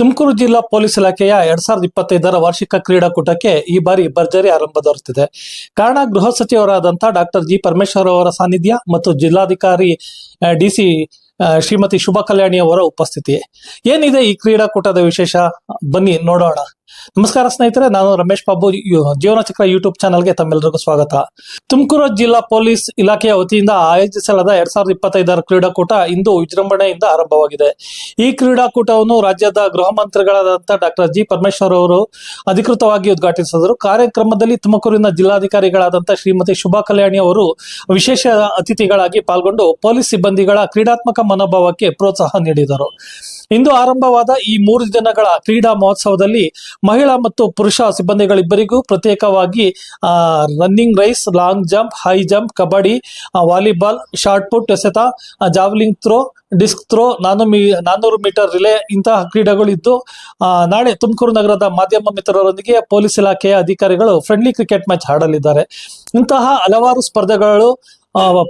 ತುಮಕೂರು ಜಿಲ್ಲಾ ಪೊಲೀಸ್ ಇಲಾಖೆಯ ಎರಡ್ ಸಾವಿರದ ಇಪ್ಪತ್ತೈದರ ವಾರ್ಷಿಕ ಕ್ರೀಡಾಕೂಟಕ್ಕೆ ಈ ಬಾರಿ ಭರ್ಜರಿ ಆರಂಭ ದೊರೆತಿದೆ. ಕಾರಣ ಗೃಹ ಸಚಿವರಾದಂತಹ ಡಾಕ್ಟರ್ ಜಿ ಪರಮೇಶ್ವರ್ ಅವರ ಸಾನ್ನಿಧ್ಯ ಮತ್ತು ಜಿಲ್ಲಾಧಿಕಾರಿ ಡಿಸಿ ಶ್ರೀಮತಿ ಶುಭಾ ಕಲ್ಯಾಣಿ ಅವರ ಉಪಸ್ಥಿತಿ. ಏನಿದೆ ಈ ಕ್ರೀಡಾಕೂಟದ ವಿಶೇಷ? ಬನ್ನಿ ನೋಡೋಣ. ನಮಸ್ಕಾರ ಸ್ನೇಹಿತರೆ, ನಾನು ರಮೇಶ್ ಬಾಬು. ಜೀವನ ಚಕ್ರ ಯೂಟ್ಯೂಬ್ ಚಾನಲ್ಗೆ ತಮ್ಮೆಲ್ಲರಿಗೂ ಸ್ವಾಗತ. ತುಮಕೂರು ಜಿಲ್ಲಾ ಪೊಲೀಸ್ ಇಲಾಖೆಯ ವತಿಯಿಂದ ಆಯೋಜಿಸಲಾದ ಎರಡ್ ಸಾವಿರದ ಇಪ್ಪತ್ತೈದರ ಕ್ರೀಡಾಕೂಟ ಇಂದು ವಿಜೃಂಭಣೆಯಿಂದ ಆರಂಭವಾಗಿದೆ. ಈ ಕ್ರೀಡಾಕೂಟವನ್ನು ರಾಜ್ಯದ ಗೃಹ ಮಂತ್ರಿಗಳಾದಂತಹ ಡಾಕ್ಟರ್ ಜಿ. ಪರಮೇಶ್ವರ್ ಅವರು ಅಧಿಕೃತವಾಗಿ ಉದ್ಘಾಟಿಸಿದರು. ಕಾರ್ಯಕ್ರಮದಲ್ಲಿ ತುಮಕೂರಿನ ಜಿಲ್ಲಾಧಿಕಾರಿಗಳಾದಂತಹ ಶ್ರೀಮತಿ ಶುಭಾ ಕಲ್ಯಾಣಿ ಅವರು ವಿಶೇಷ ಅತಿಥಿಗಳಾಗಿ ಪಾಲ್ಗೊಂಡು ಪೊಲೀಸ್ ಸಿಬ್ಬಂದಿಗಳ ಕ್ರೀಡಾತ್ಮಕ ಮನೋಭಾವಕ್ಕೆ ಪ್ರೋತ್ಸಾಹ ನೀಡಿದರು. ಇಂದು ಆರಂಭವಾದ ಈ ಮೂರು ದಿನಗಳ ಕ್ರೀಡಾ ಮಹೋತ್ಸವದಲ್ಲಿ ಮಹಿಳಾ ಮತ್ತು ಪುರುಷ ಸಿಬ್ಬಂದಿಗಳಿಬ್ಬರಿಗೂ ಪ್ರತ್ಯೇಕವಾಗಿ running race long jump high jump kabaddi volleyball shot put ಎಸೆತ ಜಾವ್ಲಿಂಗ್ ಥ್ರೋ ಡಿಸ್ಕ್ ಥ್ರೋ ನಾನು ಮೀ ನಾನ್ನೂರು ಮೀಟರ್ ರಿಲೇ ಇಂತಹ ಕ್ರೀಡೆಗಳಿದ್ದು ನಾಳೆ ತುಮಕೂರು ನಗರದ ಮಾಧ್ಯಮ ಮಿತ್ರರೊಂದಿಗೆ ಪೊಲೀಸ್ ಇಲಾಖೆಯ ಅಧಿಕಾರಿಗಳು ಫ್ರೆಂಡ್ಲಿ ಕ್ರಿಕೆಟ್ ಮ್ಯಾಚ್ ಆಡಲಿದ್ದಾರೆ. ಇಂತಹ ಹಲವಾರು ಸ್ಪರ್ಧೆಗಳು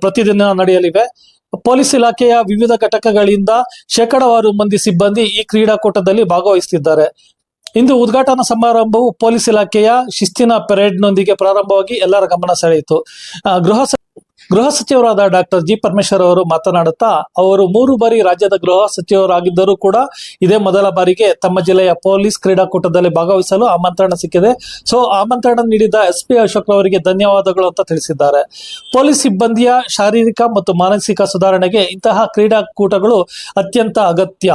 ಪ್ರತಿದಿನ ನಡೆಯಲಿವೆ. ಪೊಲೀಸ್ ಇಲಾಖೆಯ ವಿವಿಧ ಘಟಕಗಳಿಂದ ಶೇಕಡಾವಾರು ಮಂದಿ ಸಿಬ್ಬಂದಿ ಈ ಕ್ರೀಡಾಕೂಟದಲ್ಲಿ ಭಾಗವಹಿಸುತ್ತಿದ್ದಾರೆ ಇಂದು ಉದ್ಘಾಟನಾ ಸಮಾರಂಭವು ಪೊಲೀಸ್ ಇಲಾಖೆಯ ಶಿಸ್ತಿನ ಪೆರೇಡ್ನೊಂದಿಗೆ ಪ್ರಾರಂಭವಾಗಿ ಎಲ್ಲರ ಗಮನ ಸೆಳೆಯಿತು. ಗೃಹ ಗೃಹ ಸಚಿವರಾದ ಡಾಕ್ಟರ್ ಜಿ ಪರಮೇಶ್ವರ್ ಅವರು ಮಾತನಾಡುತ್ತಾ, ಅವರು ಮೂರು ಬಾರಿ ರಾಜ್ಯದ ಗೃಹ ಸಚಿವರಾಗಿದ್ದರೂ ಕೂಡ ಇದೇ ಮೊದಲ ಬಾರಿಗೆ ತಮ್ಮ ಜಿಲ್ಲೆಯ ಪೊಲೀಸ್ ಕ್ರೀಡಾಕೂಟದಲ್ಲಿ ಭಾಗವಹಿಸಲು ಆಮಂತ್ರಣ ಸಿಕ್ಕಿದೆ. ಸೊ, ಆಮಂತ್ರಣ ನೀಡಿದ ಎಸ್ ಪಿ ಅಶೋಕ್ ಅವರಿಗೆ ಧನ್ಯವಾದಗಳು ಅಂತ ತಿಳಿಸಿದ್ದಾರೆ. ಪೊಲೀಸ್ ಸಿಬ್ಬಂದಿಯ ಶಾರೀರಿಕ ಮತ್ತು ಮಾನಸಿಕ ಸುಧಾರಣೆಗೆ ಇಂತಹ ಕ್ರೀಡಾಕೂಟಗಳು ಅತ್ಯಂತ ಅಗತ್ಯ.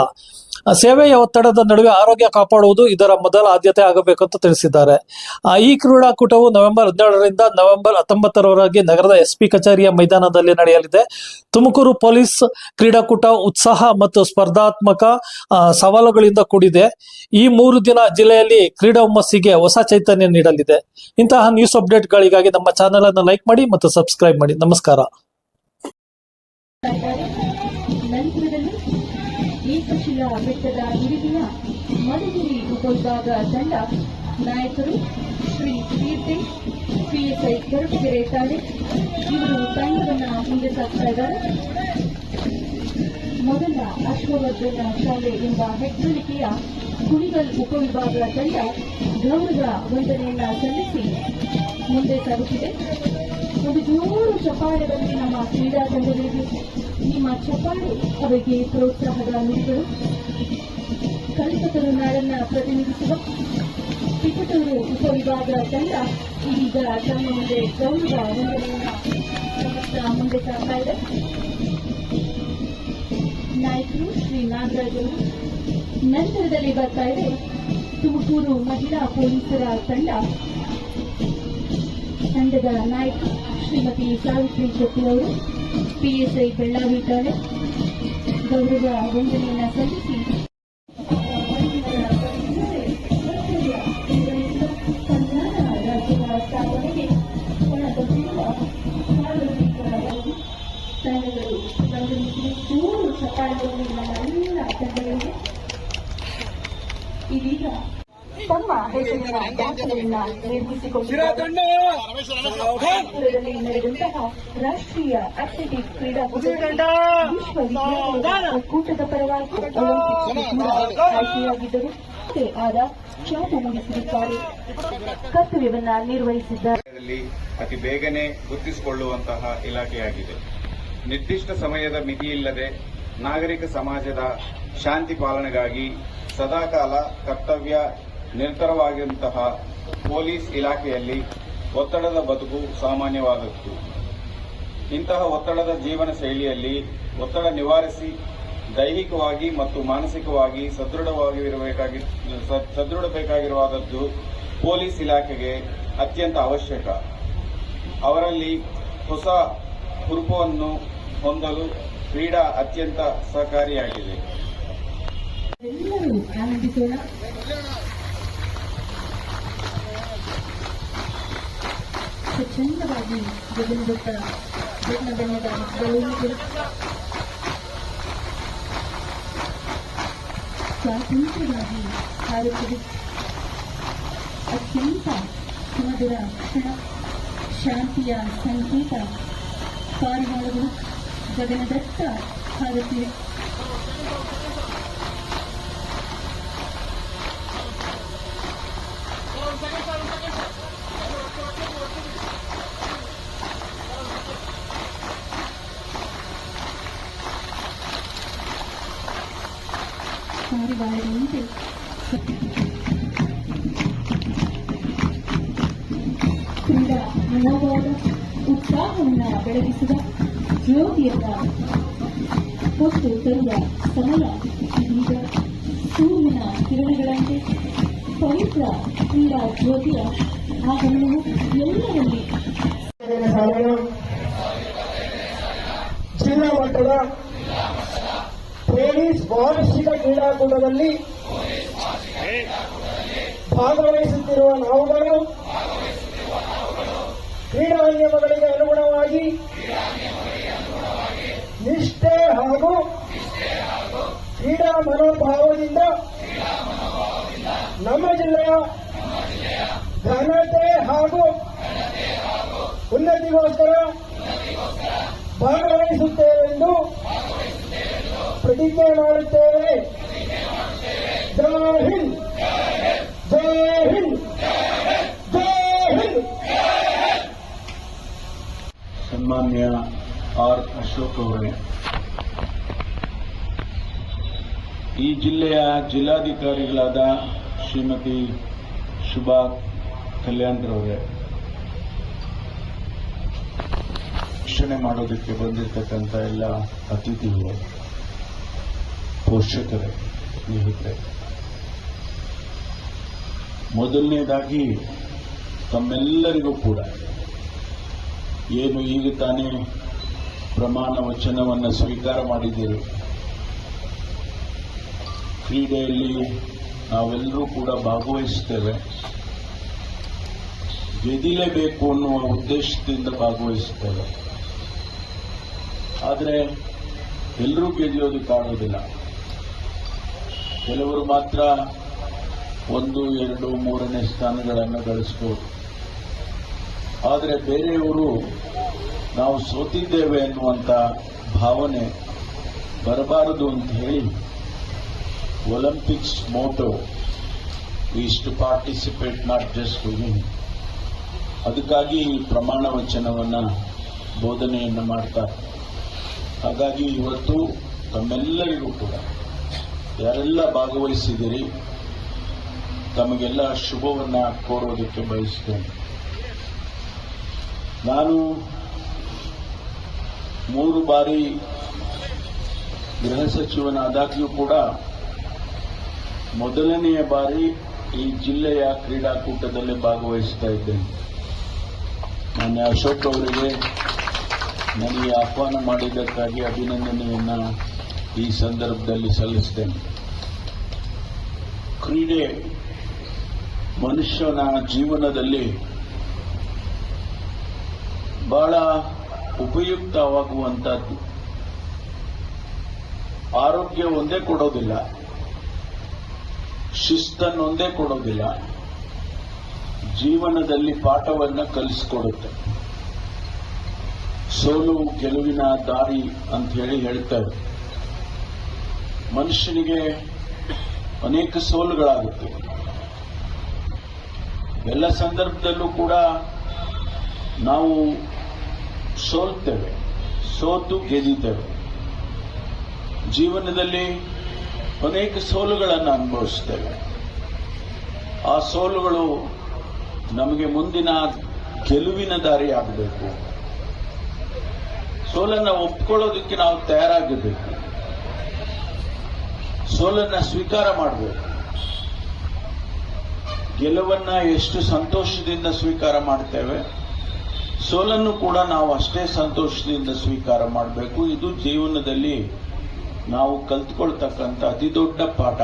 ಸೇವೆಯ ಒತ್ತಡದ ನಡುವೆ ಆರೋಗ್ಯ ಕಾಪಾಡುವುದು ಇದರ ಮೊದಲ ಆದ್ಯತೆ ಆಗಬೇಕು ಅಂತ ತಿಳಿಸಿದ್ದಾರೆ ಈ ಕ್ರೀಡಾಕೂಟವು ನವೆಂಬರ್ ಹದಿನೇಳರಿಂದ ನವೆಂಬರ್ ಹತ್ತೊಂಬತ್ತರವರೆಗೆ ನಗರದ ಎಸ್ಪಿ ಕಚೇರಿಯ ಮೈದಾನದಲ್ಲಿ ನಡೆಯಲಿದೆ. ತುಮಕೂರು ಪೊಲೀಸ್ ಕ್ರೀಡಾಕೂಟ ಉತ್ಸಾಹ ಮತ್ತು ಸ್ಪರ್ಧಾತ್ಮಕ ಸವಾಲುಗಳಿಂದ ಕೂಡಿದೆ. ಈ ಮೂರು ದಿನ ಜಿಲ್ಲೆಯಲ್ಲಿ ಕ್ರೀಡಾ ಹುಮ್ಮಸ್ಸಿಗೆ ಹೊಸ ಚೈತನ್ಯ ನೀಡಲಿದೆ. ಇಂತಹ ನ್ಯೂಸ್ ಅಪ್ಡೇಟ್ಗಳಿಗಾಗಿ ನಮ್ಮ ಚಾನೆಲ್ ಅನ್ನು ಲೈಕ್ ಮಾಡಿ ಮತ್ತು ಸಬ್ಸ್ಕ್ರೈಬ್ ಮಾಡಿ. ನಮಸ್ಕಾರ. ಏಕಶಿಲಾ ಬೆಟ್ಟದ ಹಿರಿಮೆಯ ಮಧುಗಿರಿ ಉಪವಿಭಾಗ ತಂಡ ನಾಯಕರು ಶ್ರೀ ಕೀರ್ತಿ, ಪಿಎಸ್ಐ ಕೊರಟಗೆರೆ ಠಾಣೆ, ಇವರು ತಂಡವನ್ನ ಮುಂದೆ ಸಾಗ್ತಾ ಇದ್ದಾರೆ. ಮೊದಲ ಅಶ್ವವರ್ಧನ ಶಾಲೆ ಎಂಬ ಹೆಗ್ಗಳಿಕೆಯ ಕುಣಿಗಲ್ ಉಪವಿಭಾಗ ತಂಡ ಗೌರವ ವಂದನೆಯನ್ನ ಸಲ್ಲಿಸಿ ಮುಂದೆ ಸಾಗುತ್ತಿದೆ. ಒಂದು ಜೋರು ಚಪ್ಪಾಳೆಗಳಲ್ಲಿ ನಮ್ಮ ಕ್ರೀಡಾ ತಂಡಗಳಿಗೆ ನಿಮ್ಮ ಚಪ್ಪಾಳೆ ಅವರಿಗೆ ಪ್ರೋತ್ಸಾಹದ ನುಡಿಗಳು. ಕಲ್ಪತರು ನಾಡನ್ನ ಪ್ರತಿನಿಧಿಸುವ. ಪಿಕಟೂರು ಉಪವಿಭಾಗ ತಂಡ ಇದೀಗ ತಮ್ಮ ಮುಂದೆ ಗೌರವ ವಂದನೆಯನ್ನ ಮುಂದೆ ತರ್ತಾ ಇದೆ. ನಾಯಕರು ಶ್ರೀ ನಾಗರಾಜ್ ಅವರು ನಂತರದಲ್ಲಿ ಬರ್ತಾ ಇದೆ. ತುಮಕೂರು ಮಹಿಳಾ ಪೊಲೀಸರ ತಂಡ. ತಂಡದ ನಾಯಕ ಶ್ರೀಮತಿ ಸಾವಿತ್ರಿ ಶೆಟ್ಟಿ ಅವರು. ಪಿಎಸ್ಐ ಬೆಳ್ಳಾವಿ ಠಾಣೆ ಗೌರವ ವಂದನೆಯನ್ನ ಸಲ್ಲಿಸಿ ಸಂಧಾನ ದಾಖಲೆಯನ್ನ ನಿರ್ಮಿಸಿಕೊಂಡಿದ್ದಾರೆ ನಡೆದಂತಹ ರಾಷ್ಟ್ರೀಯ ಅಥ್ಲೆಟಿಕ್ ಕ್ರೀಡಾಕೂಟದಲ್ಲಿ ವಿಶ್ವವಿದ್ಯಾಲಯದ ಒಕ್ಕೂಟದ ಪರವಾಗಿ ಒಲಿಂಪಿಕ್ಸ್ಗೆ ಕೂಡ ಆಯ್ಕೆಯಾಗಿದ್ದರು ಆದ ಖ್ಯಾತಿ ಮೂಡಿಸಿರುತ್ತಾರೆ ಕರ್ತವ್ಯವನ್ನ ನಿರ್ವಹಿಸಿದ್ದಾರೆ ಅತಿ ಬೇಗನೆ ಗುರುತಿಸಿಕೊಳ್ಳುವಂತಹ ಇಲಾಖೆಯಾಗಿದೆ. ನಿರ್ದಿಷ್ಟ ಸಮಯದ ಮಿತಿಯಿಲ್ಲದೆ ನಾಗರಿಕ ಸಮಾಜದ ಶಾಂತಿ ಪಾಲನೆಗಾಗಿ ಸದಾಕಾಲ ಕರ್ತವ್ಯ ನಿರತರವಾಗಿರುವಂತಹ ಪೊಲೀಸ್ ಇಲಾಖೆಯಲ್ಲಿ ಒತ್ತಡದ ಬದುಕು ಸಾಮಾನ್ಯವಾದದ್ದು. ಇಂತಹ ಒತ್ತಡದ ಜೀವನ ಶೈಲಿಯಲ್ಲಿ ಒತ್ತಡ ನಿವಾರಿಸಿ ದೈಹಿಕವಾಗಿ ಮತ್ತು ಮಾನಸಿಕವಾಗಿ ಸದೃಢವಾಗಿರಬೇಕಾಗಿ ಇರಬೇಕಾಗಿ ಪೊಲೀಸ್ ಇಲಾಖೆಗೆ ಅತ್ಯಂತ ಅವಶ್ಯಕ. ಅವರಲ್ಲಿ ಹೊಸ ಹುರುಪನ್ನು ಹೊಂದಲು ಕ್ರೀಡಾ ಅತ್ಯಂತ ಸಹಕಾರಿಯಾಗಿದೆ. चंद बाबू गोविंद दत्ता जितना बनेगा गोविंद स्वातंत्रवादी भारतविद ಅತ್ಯಂತ ಸುಮಧುರ ಕ್ಷಣ ಶಾಂತಿಯ ಸಂಕೇತ ಪಾರಿವಾಳಗಳು ಗಗನದತ್ತ ಹಾರುತ್ತಿವೆ Thank you. ಪಾರಿವಾಳದಂತೆ ಕ್ರೀಡಾ ಮನೋಭಾವ ಉತ್ಸಾಹವನ್ನು ಬೆಳಗಿಸಿದ ಜ್ಯೋತಿಯನ್ನ ಕೊಟ್ಟು ತರುವ ಸಮಯ ಇದೀಗ ಸೂರ್ಯನ ಕಿರಣಗಳಂತೆ ಪವಿತ್ರ ಕ್ರೀಡಾ ಜ್ಯೋತಿಯ ಆಗಮನವು ಎಲ್ಲರಲ್ಲಿ ಜಿಲ್ಲಾ ಮಟ್ಟದ ಪೊಲೀಸ್ ವಾರ್ಷಿಕ ಕ್ರೀಡಾಕೂಟದಲ್ಲಿ ಭಾಗವಹಿಸುತ್ತಿರುವ ನಾವುಗಳು ಕ್ರೀಡಾ ನಿಯಮಗಳಿಗೆ ಅನುಗುಣವಾಗಿ ನಿಷ್ಠೆ ಹಾಗೂ ಕ್ರೀಡಾ ಮನೋಭಾವದಿಂದ ನಮ್ಮ ಜಿಲ್ಲೆಯ ಘನತೆ ಹಾಗೂ ಉನ್ನತಿಗೋಸ್ಕರ ಭಾಗವಹಿಸುತ್ತೇವೆಂದು ಪ್ರತಿಜ್ಞೆ ಮಾಡುತ್ತೇವೆ ಜೈ ಹಿಂದ್ ಜೈ ಹಿಂದ್ ಜೈ ಹಿಂದ್. ಸನ್ಮಾನ್ಯ ಆರ್ ಅಶೋಕ್ ಅವರೇ, ಈ ಜಿಲ್ಲೆಯ ಜಿಲ್ಲಾಧಿಕಾರಿಗಳಾದ ಶ್ರೀಮತಿ ಶುಭಾ ಕಲ್ಯಾಣ್ರವರೇ ವೀಕ್ಷಣೆ ಮಾಡೋದಕ್ಕೆ ಬಂದಿರತಕ್ಕಂಥ ಎಲ್ಲ ಅತಿಥಿಗಳು ಪೋಷಕರೇ, ಸ್ನೇಹಿತರೆ. ಮೊದಲನೇದಾಗಿ ತಮ್ಮೆಲ್ಲರಿಗೂ ಕೂಡ ಏನು ಈಗ ತಾನೇ ಪ್ರಮಾಣ ವಚನವನ್ನು ಸ್ವೀಕಾರ ಮಾಡಿದ್ದೀರಿ? ಕ್ರೀಡೆಯಲ್ಲಿ ನಾವೆಲ್ಲರೂ ಕೂಡ ಭಾಗವಹಿಸ್ತೇವೆ ಗೆದಿಲೇಬೇಕು ಅನ್ನುವ ಉದ್ದೇಶದಿಂದ ಭಾಗವಹಿಸ್ತೇವೆ ಆದರೆ ಎಲ್ಲರೂ ಗೆದಿಯೋದಕ್ಕಾಗೋದಿಲ್ಲ ಕೆಲವರು ಮಾತ್ರ ಒಂದು, ಎರಡು, ಮೂರನೇ ಸ್ಥಾನಗಳನ್ನು ಗಳಿಸಬಹುದು ಆದರೆ ಬೇರೆಯವರು ನಾವು ಸೋತಿದ್ದೇವೆ ಎನ್ನುವಂತ ಭಾವನೆ ಬರಬಾರದು ಅಂತ ಹೇಳಿ Olympics motto is to participate not just win ಅದಕ್ಕಾಗಿ ಈ ಪ್ರಮಾಣ ವಚನವನ್ನು ಬೋಧನೆಯನ್ನು ಮಾಡ್ತಾರೆ. ಹಾಗಾಗಿ ಇವತ್ತು ತಮ್ಮೆಲ್ಲರಿಗೂ ಕೂಡ ಯಾರೆಲ್ಲ ಭಾಗವಹಿಸಿದಿರಿ ತಮಗೆಲ್ಲ ಶುಭವನ್ನ ಕೋರೋದಕ್ಕೆ ಬಯಸ್ತೇನೆ. ನಾನು ಮೂರು ಬಾರಿ ಗೃಹ ಸಚಿವನಾದಾಗ್ಯೂ ಕೂಡ ಮೊದಲನೆಯ ಬಾರಿ ಈ ಜಿಲ್ಲೆಯ ಕ್ರೀಡಾಕೂಟದಲ್ಲಿ ಭಾಗವಹಿಸ್ತಾ ಇದ್ದೇನೆ. ಮಾನ್ಯ ಅಶೋಕ್ ಅವರಿಗೆ ನನಗೆ ಆಹ್ವಾನ ಮಾಡಿದ್ದಕ್ಕಾಗಿ ಅಭಿನಂದನೆಯನ್ನ ಈ ಸಂದರ್ಭದಲ್ಲಿ ಸಲ್ಲಿಸ್ತೇನೆ. ಕ್ರೀಡೆ ಮನುಷ್ಯನ ಜೀವನದಲ್ಲಿ ಬಹಳ ಉಪಯುಕ್ತವಾಗುವಂತಹದ್ದು ಆರೋಗ್ಯ ಒಂದೇ ಕೊಡೋದಿಲ್ಲ. ಶಿಸ್ತನ್ನೊಂದೇ ಕೊಡೋದಿಲ್ಲ. ಜೀವನದಲ್ಲಿ ಪಾಠವನ್ನ ಕಲಿಸ್ಕೊಡುತ್ತೆ. ಸೋಲು ಗೆಲುವಿನ ದಾರಿ ಅಂತ ಹೇಳಿ ಹೇಳ್ತಾರೆ. ಮನುಷ್ಯನಿಗೆ ಅನೇಕ ಸೋಲುಗಳಾಗುತ್ತೆ ಎಲ್ಲ ಸಂದರ್ಭದಲ್ಲೂ ಕೂಡ ನಾವು ಸೋಲ್ತೇವೆ ಸೋತು ಗೆದ್ದಿದ್ದೇವೆ ಜೀವನದಲ್ಲಿ ಅನೇಕ ಸೋಲುಗಳನ್ನು ಅನುಭವಿಸ್ತೇವೆ ಆ ಸೋಲುಗಳು ನಮಗೆ ಮುಂದಿನ ಗೆಲುವಿನ ದಾರಿ ಆಗಬೇಕು ಸೋಲನ್ನು ಒಪ್ಕೊಳ್ಳೋದಕ್ಕೆ ನಾವು ತಯಾರಾಗಿರ್ಬೇಕು ಸೋಲನ್ನ ಸ್ವೀಕಾರ ಮಾಡಬೇಕು ಗೆಲುವನ್ನ ಎಷ್ಟು ಸಂತೋಷದಿಂದ ಸ್ವೀಕಾರ ಮಾಡ್ತೇವೆ, ಸೋಲನ್ನು ಕೂಡ ನಾವು ಅಷ್ಟೇ ಸಂತೋಷದಿಂದ ಸ್ವೀಕಾರ ಮಾಡಬೇಕು. ಇದು ಜೀವನದಲ್ಲಿ ನಾವು ಕಲ್ತ್ಕೊಳ್ತಕ್ಕಂಥ ಅತಿ ದೊಡ್ಡ ಪಾಠ.